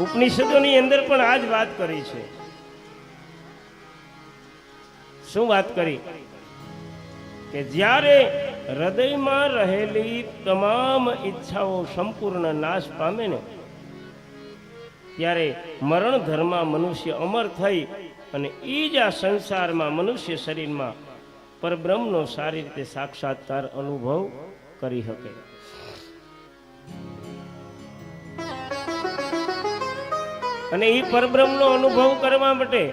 ઉપનિષદોની અંદર પણ આ જ વાત કરી છે. શું વાત કરી? કે જ્યારે હૃદયમાં રહેલી તમામ ઈચ્છાઓ સંપૂર્ણ નાશ પામે ને, ત્યારે મરણ ધર્મમાં મનુષ્ય અમર થઈ અને એ જ આ સંસારમાં મનુષ્ય શરીરમાં પરબ્રહ્મનો સારી રીતે સાક્ષાત્કાર અનુભવ કરી શકે. અને એ પરબ્રહ્મનો અનુભવ કરવા માટે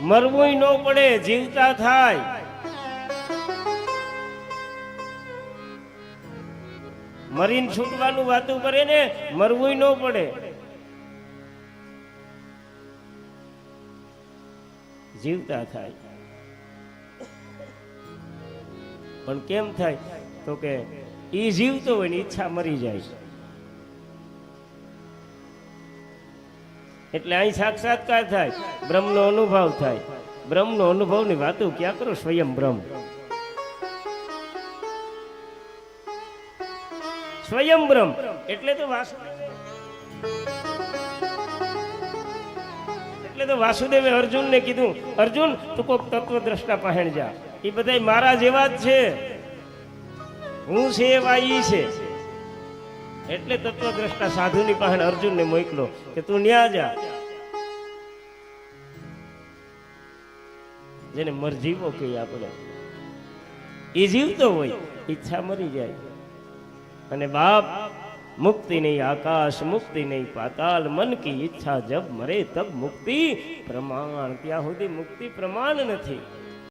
મરવું ન પડે, જીવતા થાય. મરીને છૂટવાનું વાતું કરે ને મરવું ન પડે. જીવતા થાય. પણ કેમ થાય? તો કે ઈ જીવતો હોય ને ઈચ્છા મરી જાય. એટલે અહીં સાક્ષાત્કાર થાય, બ્રહ્મનો અનુભવ થાય. બ્રહ્મનો અનુભવની વાતો ક્યાં કરો સ્વયં બ્રહ્મ? સ્વયં બ્રહ્મ, એટલે તો એટલે તો વાસુદેવે અર્જુનને કીધું, અર્જુન, તું કોક તત્વદ્રષ્ટા પહેણ જા. એ બધા મારા જેવા જ છે. હું છે એવા ઈ છે. એટલે તત્વદ્રષ્ટા સાધુની પાસે અર્જુનને મોકલો કે તું ન્યા જા. જેને મરજીવો કહીએ આપણે. એ જીવતો હોય, ઈચ્છા મરી જાય. અને બાપ, મુક્તિ નહીં, આકાશ મુક્તિ નહીં, પાતાલ મન કી ઈચ્છા જબ મરે તબ મુક્તિ પ્રમાણ. ત્યાં સુધી મુક્તિ પ્રમાણ નથી.